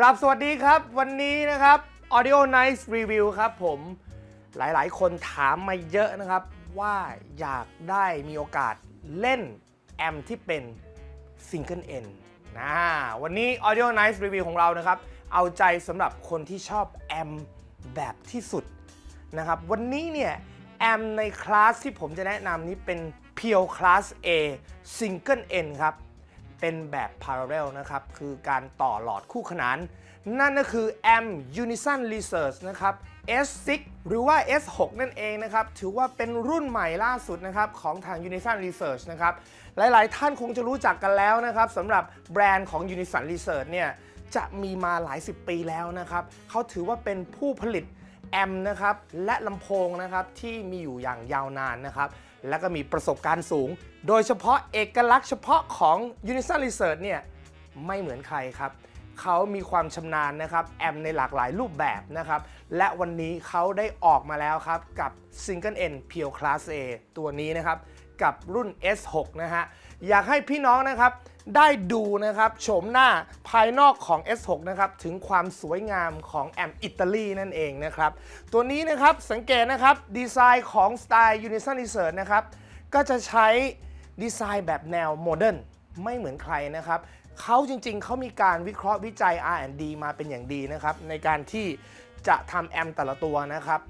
กลับสวัสดีครับ วันนี้นะครับ Audio Nice Review ครับผมหลายๆ คนถามมาเยอะนะครับ ว่าอยากได้มีโอกาสเล่นแอมที่เป็น Single N นะวันนี้ Audio Nice Review ของเรานะครับ เอาใจสำหรับคนที่ชอบแอมแบบที่สุดนะครับ วันนี้เนี่ยแอมในคลาสที่ผมจะแนะนำนี้เป็น p u r e Class A Single N ครับ เป็นแบบ Parallel นะครับ คือการต่อหลอดคู่ขนาน นั่นก็คือแอม Unison Research นะครับ S6 หรือว่า S6 นั่นเองนะครับ ถือว่าเป็นรุ่นใหม่ล่าสุดนะครับของทาง Unison Research นะครับ หลายๆ ท่านคงจะรู้จักกันแล้วนะครับสำหรับแบรนด์ของ Unison Research เนี่ยจะมีมาหลายสิบปีแล้วนะครับ เขาถือว่าเป็นผู้ผลิตแอมป์นะครับและลำโพงนะครับที่มีอยู่อย่างยาวนานนะครับ และก็มีประสบการณ์สูง โดยเฉพาะเอกลักษณ์เฉพาะของ Unison Research เนี่ยไม่เหมือนใครครับเขามีความชำนาญนะครับ แอมในหลากหลายรูปแบบนะครับ และวันนี้เขาได้ออกมาแล้วครับ กับ Single N p u r e Class A ตัวนี้นะครับ กับรุ่น S6 นะฮะ อยากให้พี่น้องนะครับ ได้ดูนะครับโฉมหน้าภายนอกของ S6 นะครับถึงความสวยงามของแอมอิตาลีนั่นเองนะครับ ตัวนี้นะครับสังเกตนะครับดีไซน์ของสไตล์ Unison Research นะครับก็จะใช้ดีไซน์แบบแนวโมเดิร์นไม่เหมือนใครนะครับเขาจริงๆ เขามีการวิเคราะห์วิจัย R&D มาเป็นอย่างดีนะครับ ในการที่จะทำแอมแต่ละตัวนะครับ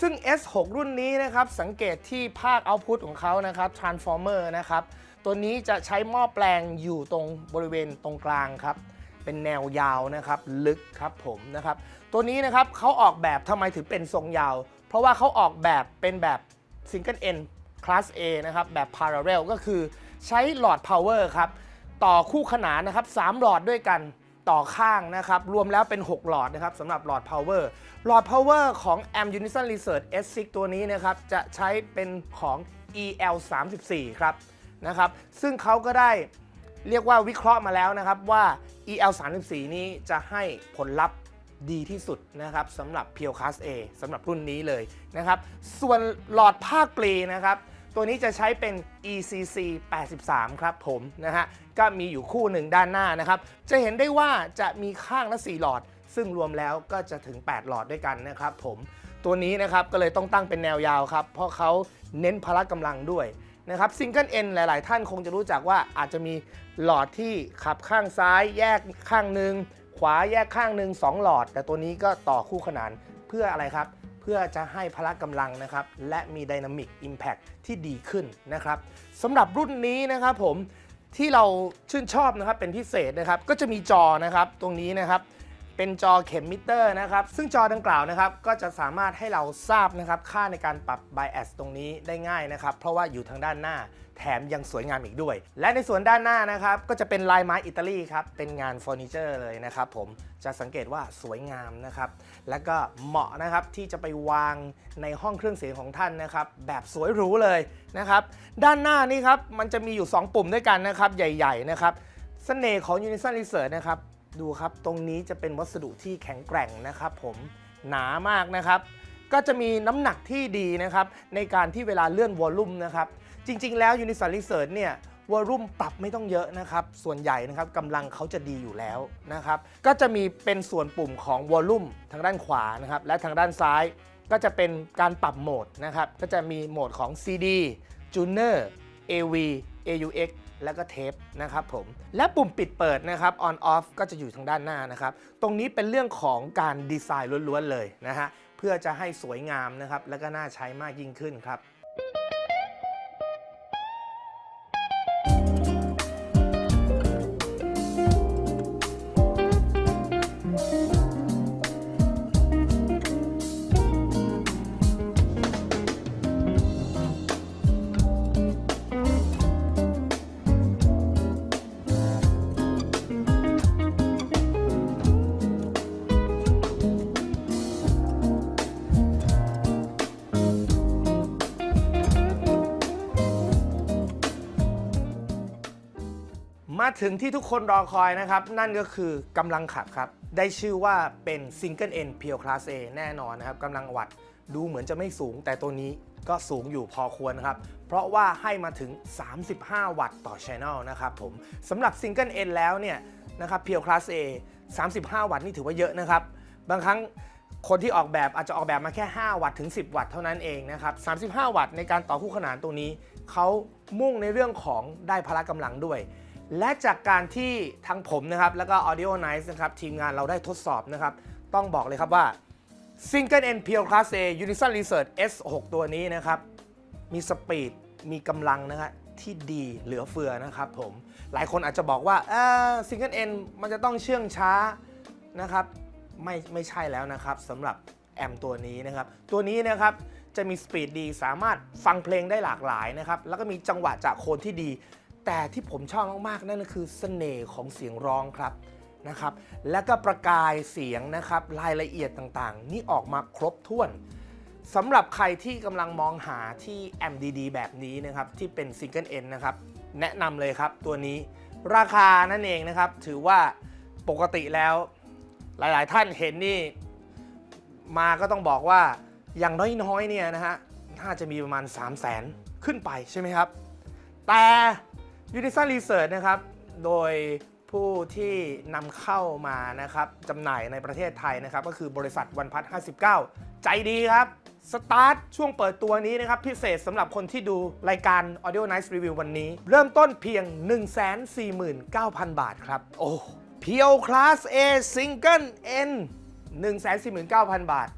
ซึ่ง S6 รุ่นนี้นะครับ สังเกตที่ภาคเอาพุตของเขานะครับ Transformer นะครับ ตัวนี้จะใช้หม้อแปลงอยู่ตรงบริเวณตรงกลางครับ เป็นแนวยาวนะครับลึกครับผมนะครับ ตัวนี้นะครับเขาออกแบบทำไมถึงเป็นทรงยาว เพราะว่าเขาออกแบบเป็นแบบ Single N Class A นะครับแบบ Parallel ก็คือใช้หลอด Power ครับต่อคู่ขนานนะครับ3หลอดด้วยกันต่อข้างนะครับ รวมแล้วเป็น 6 หลอดนะครับสำหรับหลอด Power หลอด Power ของ Am Unison Research S6 ตัวนี้นะครับ จะใช้เป็นของ EL 3 4 ครับ นะครับ ซึ่งเขาก็ได้เรียกว่าวิเคราะห์มาแล้วนะครับว่า EL 3 4นี้จะให้ผลลัพธ์ดีที่สุดนะครับสำหรับ p u r e Class A สำหรับรุ่นนี้เลยนะครับ ส่วนหลอดภาคปลีนะครับ ตัวนี้จะใช้เป็น ECC 83 ครับผมนะฮะก็มีอยู่คู่หนึ่งด้านหน้านะครับ จะเห็นได้ว่าจะมีข้างละ 4 หลอด ซึ่งรวมแล้วก็จะถึง 8 หลอดด้วยกันนะครับผมตัวนี้นะครับก็เลยต้องตั้งเป็นแนวยาวครับ เพราะเขาเน้นพละกำลังด้วย นะครับซิงเกิลเอ็นหลาย ๆ ท่านคงจะรู้จักว่าอาจจะมีหลอดที่ขับข้างซ้ายแยกข้างหนึ่งขวาแยกข้างหนึ่งสองหลอด แต่ตัวนี้ก็ต่อคู่ขนานเพื่ออะไรครับ เพื่อจะให้พละกำลังนะครับ และมี Dynamic Impact ที่ดีขึ้นนะครับสำหรับรุ่นนี้นะครับผมที่เราชื่นชอบนะครับเป็นพิเศษนะครับ ก็จะมีจอนะครับตรงนี้นะครับ เป็นจอเข็มมิเตอร์นะครับ ซึ่งจอดังกล่าวนะครับ ก็จะสามารถให้เราทราบนะครับ ค่าในการปรับ bias ตรงนี้ได้ง่ายนะครับ เพราะว่าอยู่ทางด้านหน้า แถมยังสวยงามอีกด้วย และในส่วนด้านหน้านะครับ ก็จะเป็นลายไม้อิตาลีครับ เป็นงานเฟอร์นิเจอร์เลยนะครับผม จะสังเกตว่าสวยงามนะครับ และก็เหมาะนะครับที่จะไปวางในห้องเครื่องเสียงของท่านนะครับ แบบสวยหรูเลยนะครับ ด้านหน้านี่ครับ มันจะมีอยู่ 2 ปุ่มด้วยกันนะครับ ใหญ่ ๆ นะครับเสน่ห์ของ Unison Research นะครับ ดูครับตรงนี้จะเป็นวัสดุที่แข็งแกร่งนะครับ ผมหนามากนะครับ ก็จะมีน้ำหนักที่ดีนะครับ ในการที่เวลาเลื่อนวอลลุ่มนะครับ จริง ๆ แล้ว Unison Research เนี่ยวอลลุ่มปรับไม่ต้องเยอะนะครับ ส่วนใหญ่นะครับกำลังเขาจะดีอยู่แล้วนะครับ ก็จะมีเป็นส่วนปุ่มของวอลลุ่มทางด้านขวานะครับ และทางด้านซ้ายก็จะเป็นการปรับโหมดนะครับ ก็จะมีโหมดของ CD Tuner AV AUX แล้วก็เทปนะครับผมและปุ่มปิดเปิดนะครับ on off ก็จะอยู่ทางด้านหน้านะครับ ตรงนี้เป็นเรื่องของการดีไซน์ล้วนๆเลยนะฮะเพื่อจะให้สวยงามนะครับแล้วก็น่าใช้มากยิ่งขึ้นครับ มาถึงที่ทุกคนรอคอยนะครับ นั่นก็คือกำลังขับครับ ได้ชื่อว่าเป็น Single N Pure Class A แน่นอนนะครับกำลังวัดดูเหมือนจะไม่สูง แต่ตัวนี้ก็สูงอยู่พอควรครับ เพราะว่าให้มาถึง 35 วัตต์ต่อ Channel นะครับผมสำหรับ Single N แล้วเนี่ยนะครับ Pure Class A 35 วัตต์นี่ถือว่าเยอะนะครับ บางครั้งคนที่ออกแบบอาจจะออกแบบมาแค่ 5 วัตต์ถึง 10 วัตต์เท่านั้นเองนะครับ 35 วัตต์ในการต่อคู่ขนานตัวนี้ เขามุ่งในเรื่องของได้พละกำลังด้วย และจากการที่ทางผมนะครับ แล้วก็ Audio Nice นะครับ ทีมงานเราได้ทดสอบนะครับ ต้องบอกเลยครับว่า Single N p u r e Class A Unison Research S6 ตัวนี้นะครับ มีสปีดมีกำลังนะฮะที่ดีเหลือเฟือนะครับผม หลายคนอาจจะบอกว่าซิงเกิลเอ็นมันจะต้องเชื่องช้านะครับ ไม่ไม่ใช่แล้วนะครับสำหรับแอมตัวนี้นะครับ ตัวนี้นะครับจะมีสปีดดีสามารถฟังเพลงได้หลากหลายนะครับ แล้วก็มีจังหวะจากโคนที่ดี แต่ที่ผมชอบมากๆ นั่นก็คือเสน่ห์ของเสียงร้องครับนะครับ และก็ประกายเสียงนะครับรายละเอียดต่างๆ นี่ออกมาครบถ้วนสำหรับใครที่กำลังมองหาที่แอมดีๆแบบนี้นะครับที่เป็นซิงเกิลเอ็นนะครับแนะนำเลยครับตัวนี้ราคานั่นเองนะครับ ถือว่าปกติแล้ว หลายๆ ท่านเห็นนี่ มาก็ต้องบอกว่าอย่างน้อยๆเนี่ยนะฮะน่าจะมีประมาณ 3 0 0 0 0 0 ขึ้นไปใช่ไหมครับ แต่ Unison Research นะครับ โดยผู้ที่นำเข้ามานะครับจำหน่ายในประเทศไทยนะครับ ก็คือบริษัทวันพัท59 ใจดีครับ สตาร์ทช่วงเปิดตัวนี้นะครับ พิเศษสำหรับคนที่ดูรายการ Audio Nice Review วันนี้ เริ่มต้นเพียง 149,000 บาทครับ โอ้เพียว Class A Single N 149,000 บาท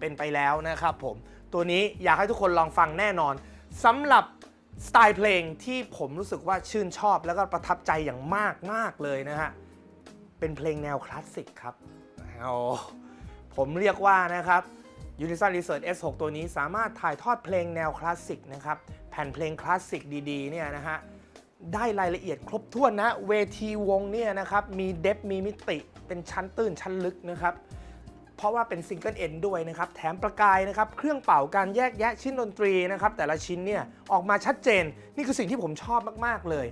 เป็นไปแล้วนะครับผม ตัวนี้อยากให้ทุกคนลองฟังแน่นอนสำหรับ สไตล์เพลงที่ผมรู้สึกว่าชื่นชอบแล้วก็ประทับใจอย่างมากมากเลยนะฮะ เป็นเพลงแนวคลาสสิกครับโอ้ผมเรียกว่านะครับ Unison Research S6 ตัวนี้สามารถถ่ายทอดเพลงแนวคลาสสิกนะครับ แผ่นเพลงคลาสสิกดีๆเนี่ยนะฮะ ได้รายละเอียดครบถ้วนนะ เวทีวงเนี่ยนะครับ มีเดฟมีมิติ เป็นชั้นตื้นชั้นลึกนะครับ เพราะว่าเป็นซิงเกิลเอ็นด้วยนะครับ แถมประกายนะครับ เครื่องเป่าการแยกแยะชิ้นดนตรีนะครับ แต่ละชิ้นเนี่ยออกมาชัดเจน นี่คือสิ่งที่ผมชอบมาก ๆ เลย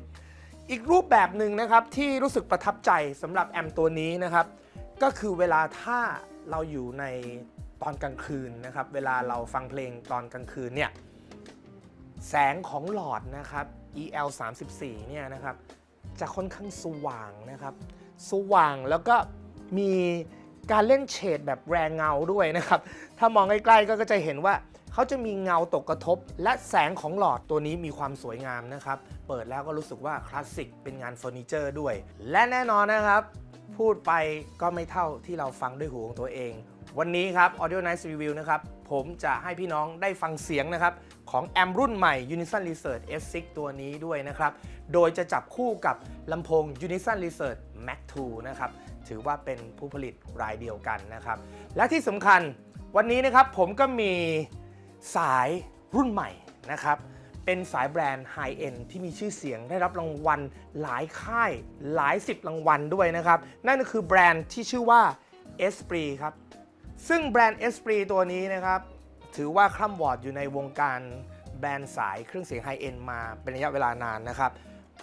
อีกรูปแบบหนึ่งนะครับที่รู้สึกประทับใจสำหรับแอมตัวนี้นะครับ ก็คือเวลาถ้าเราอยู่ในตอนกลางคืนนะครับ เวลาเราฟังเพลงตอนกลางคืนเนี่ย แสงของหลอดนะครับ EL 3 4เนี่ยนะครับ จะค่อนข้างสว่างนะครับ สว่างแล้วก็มี การเล่นเฉดแบบแรงเงาด้วยนะครับ ถ้ามองใกล้ๆก็จะเห็นว่าเขาจะมีเงาตกกระทบ และแสงของหลอดตัวนี้มีความสวยงามนะครับ เปิดแล้วก็รู้สึกว่าคลาสสิกเป็นงานเฟอร์นิเจอร์ด้วย และแน่นอนนะครับ พูดไปก็ไม่เท่าที่เราฟังด้วยหูของตัวเอง วันนี้ครับ Audio Nice Review นะครับ ผมจะให้พี่น้องได้ฟังเสียงนะครับ ของแอมรุ่นใหม่ Unison Research S6 ตัวนี้ด้วยนะครับ โดยจะจับคู่กับลำโพง Unison Research Mac 2 นะครับ ถือว่าเป็นผู้ผลิตรายเดียวกันนะครับ และที่สำคัญวันนี้นะครับผมก็มีสายรุ่นใหม่นะครับ เป็นสายแบรนด์ไฮเอ็นที่มีชื่อเสียงได้รับรางวัลหลายค่ายหลายสิบรางวัลด้วยนะครับ นั่นก็คือแบรนด์ที่ชื่อว่า Esprit ครับ ซึ่งแบรนด์ Esprit ตัวนี้นะครับ ถือว่าคล่ำวอดอยู่ในวงการแบรนด์สายเครื่องเสียงไฮเอ็นมาเป็นระยะเวลานานนะครับ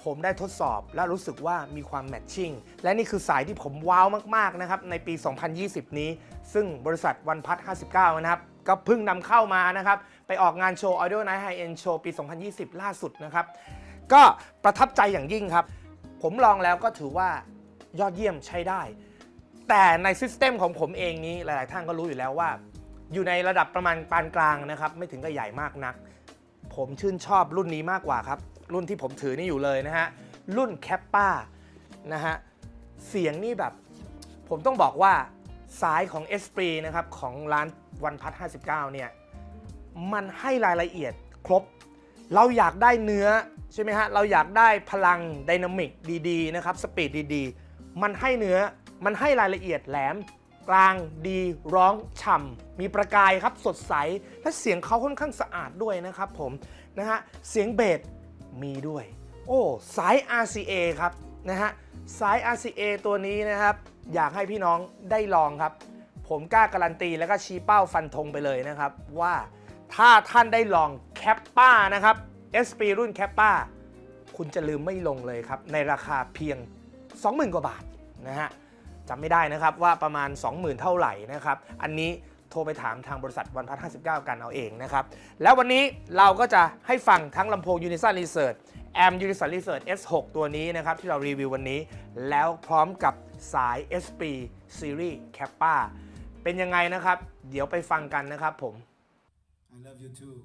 ผมได้ทดสอบและรู้สึกว่ามีความแมทชิ่งและนี่คือสายที่ผมว้าวมาก ๆ นะครับ ในปี 2020 นี้ ซึ่งบริษัทวันพัท59 นะครับก็เพิ่งนำเข้ามานะครับ ไปออกงานโชว์ Audio Night High End Show ปี 2020 ล่าสุดนะครับ ก็ประทับใจอย่างยิ่งครับ ผมลองแล้วก็ถือว่ายอดเยี่ยมใช้ได้ แต่ในซิสเต็มของผมเองนี้หลาย ๆ ท่านก็รู้อยู่แล้วว่า อยู่ในระดับประมาณปานกลางนะครับ ไม่ถึงกับใหญ่มากนัก ผมชื่นชอบรุ่นนี้มากกว่าครับ รุ่นที่ผมถือนี่อยู่เลยนะฮะ รุ่นแคปป้านะฮะ เสียงนี่แบบ ผมต้องบอกว่าสายของ s p r i นะครับ ของร้านวันพัท59 เนี่ย มันให้รายละเอียดครบ เราอยากได้เนื้อ ใช่ไหมฮะ เราอยากได้พลังไดนามิกดี ๆ นะครับ สปีดดี ๆ มันให้เนื้อมันให้รายละเอียดแหลม กลางดีร้องฉ่ำมีประกายครับสดใส และเสียงเขาค่อนข้างสะอาดด้วยนะครับผมนะฮะเสียงเบสมีด้วย โอ้สาย RCA ครับนะฮะสาย RCA ตัวนี้นะครับ อยากให้พี่น้องได้ลองครับ ผมกล้าการันตีแล้วก็ชี้เป้าฟันธงไปเลยนะครับ ว่าถ้าท่านได้ลองแคปป้านะครับ SP รุ่นแคปป้าคุณจะลืมไม่ลงเลยครับ ในราคาเพียง 20,000 กว่าบาทนะฮะ จำไม่ได้นะครับว่าประมาณ 20,000 เท่าไหร่นะครับ อันนี้โทรไปถามทางบริษัทวันพัท59กันเอาเองนะครับ แล้ววันนี้เราก็จะให้ฟังทั้งลำโพง Unison Research แอม Unison Research S6 ตัวนี้นะครับ ที่เรารีวิววันนี้ แล้วพร้อมกับสาย SP Series Kappa เป็นยังไงนะครับ เดี๋ยวไปฟังกันนะครับผม I love you too.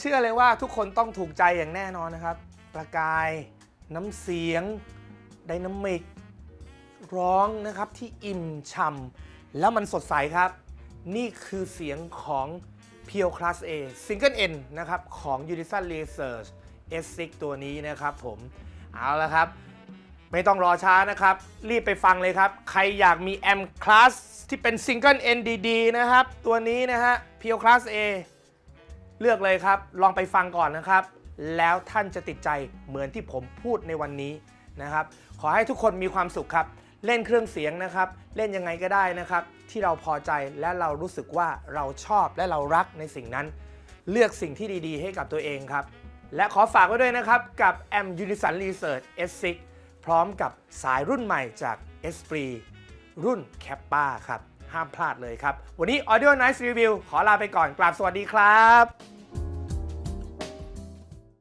เชื่อเลยว่าทุกคนต้องถูกใจอย่างแน่นอนนะครับ ประกาย น้ำเสียงไดนามิก ร้องนะครับที่อิ่มช่ำแล้วมันสดใสครับ นี่คือเสียงของ p u r e Class A Single N นะครับ ของ Unison Research S6 ตัวนี้นะครับผม เอาละครับ ไม่ต้องรอช้านะครับ รีบไปฟังเลยครับ ใครอยากมีแอมคลาสที่เป็น Single N ดีๆนะครับ ตัวนี้นะฮะ p u r e Class A เลือกเลยครับ ลองไปฟังก่อนนะครับ แล้วท่านจะติดใจเหมือนที่ผมพูดในวันนี้นะครับ ขอให้ทุกคนมีความสุขครับ เล่นเครื่องเสียงนะครับ เล่นยังไงก็ได้นะครับ ที่เราพอใจและเรารู้สึกว่าเราชอบและเรารักในสิ่งนั้น เลือกสิ่งที่ดีๆ ให้กับตัวเองครับ และขอฝากไว้ด้วยนะครับ กับ M Unison Research S6 พร้อมกับสายรุ่นใหม่จาก Esprit รุ่น Kappa ครับ ห้ามพลาดเลยครับ วันนี้ Audio Nice Review ขอลาไปก่อนกราบสวัสดีครับ